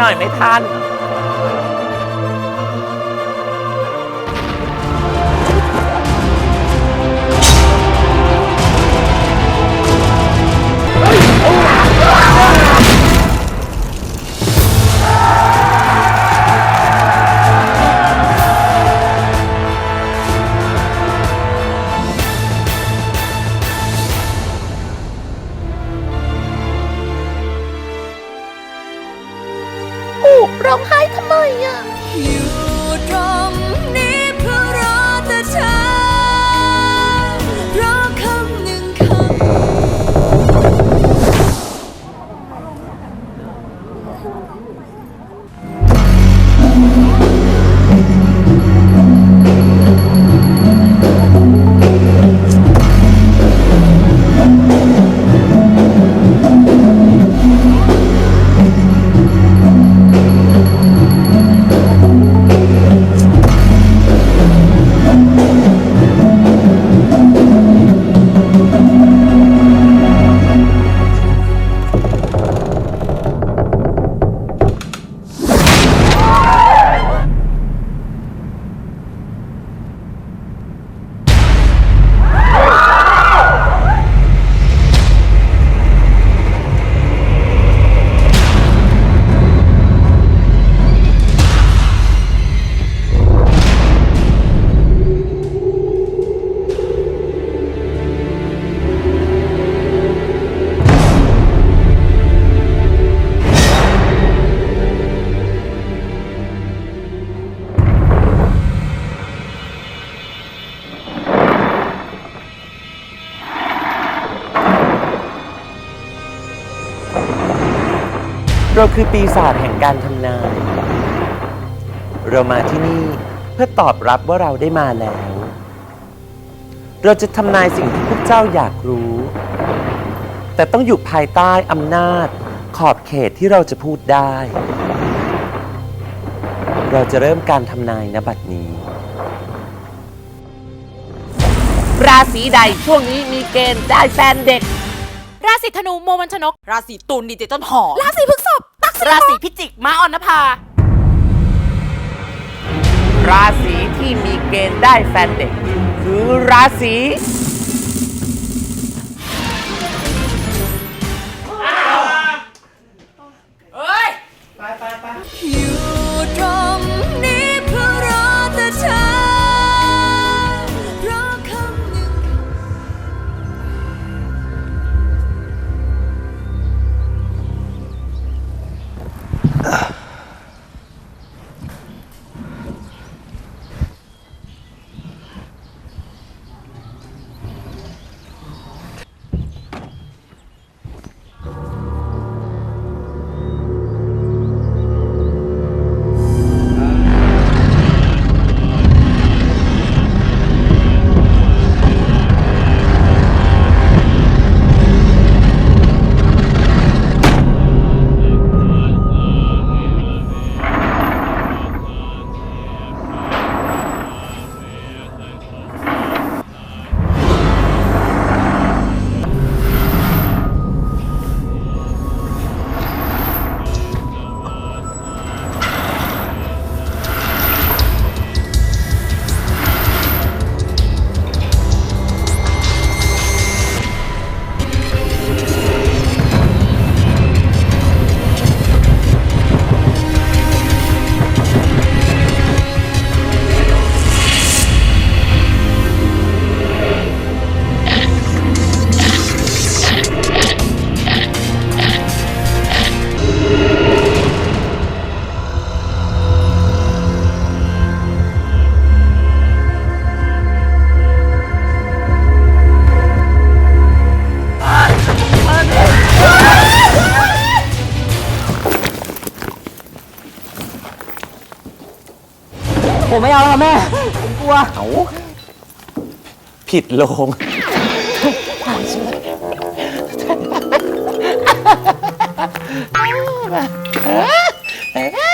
หน่อยไม่ทัน ร้องไห้ทำไมอะ เราคือปีศาจแห่งการทำนาย เรามาที่นี่เพื่อตอบรับว่าเราได้มาแล้ว เราจะทำนายสิ่งที่พวกเจ้าอยากรู้ แต่ต้องอยู่ภายใต้อำนาจขอบเขตที่เราจะพูดได้ เราจะเริ่มการทำนายนบัดนี้ ราศีใดช่วงนี้มีเกณฑ์ได้แฟนเด็ก ราศีธนูโมมันชนก ราศีตุลดีเจต้นหอมราศีพฤษภตักสิราศีพิจิกม้าออนภา ราศีที่มีเกณฑ์ได้แฟนเด็ก คือราศี Uh. ผมไม่เอาแล้วแม่ผมกลัวเอาผิดโลงเ